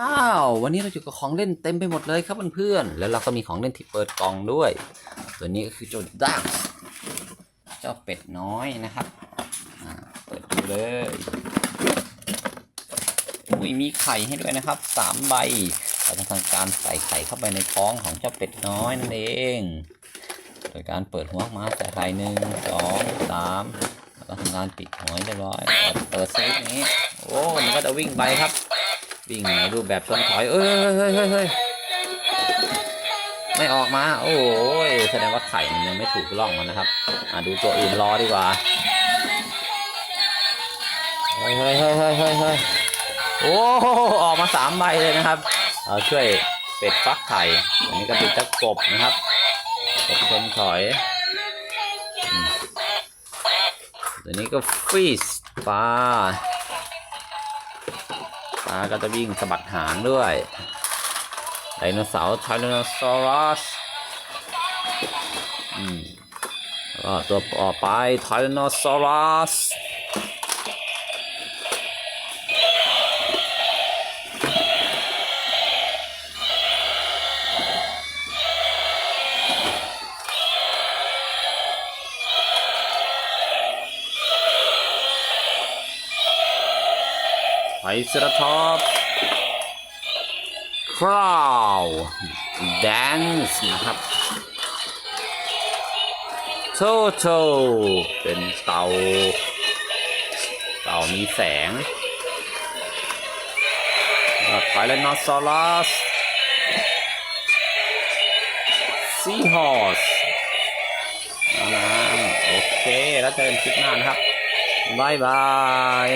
อ้าว วันนี้เราอยู่กับของเล่นเต็มไปหมดเลยครับเพื่อนๆ แล้วเราก็มีของเล่นที่เปิดกล่องด้วย ตัวนี้ก็คือเจ้าดักเจ้าเป็ดน้อยนะครับ เปิดดูเลยอุ้ยมีไข่ให้ด้วยนะครับสามใบ เราจะทำการใส่ไข่เข้าไปในท้องของเจ้าเป็ดน้อยนั่นเอง โดยการเปิดหัวมาใส่ไข่หนึ่งสองสามแล้วก็ทำการปิดหัวเรียบร้อย เปิดสวิตช์นี้ โอ้ มันก็จะวิ่งไปครับ วิ่งในรูปแบบชนถอยเอ้ยเฮ้ยเฮ้ยเฮ้ยไม่ออกมา โอ้ยแสดงว่าไข่มันยังไม่ถูกล่องมันนะครับ อะดูตัวอื่นรอดีกว่าเฮ้ยเฮ้ยเฮ้ยเฮ้ยเฮ้ยเฮ้โอ้ออกมาสามใบเลยนะครับเราช่วยเป็ดฟักไข่อันนี้ก็เป็นตะกบนะครับกบชนถอยอตัวนี้ก็ฟิสปลา ปลาก็จะวิ่งสะบัดหางด้วยไดโนเสาร์ไทรโนซอรัสอืมแล้วก็ตัวต่อไปไทรโนซอรัส ไทรเซราทอปคราวแดนซ์นะครับโทโทเป็นเต่าเต่ามีแสงไทรนอสซอรัสซีฮอสนะโอเค แล้วเจอกันคลิปหน้านะครับบายบาย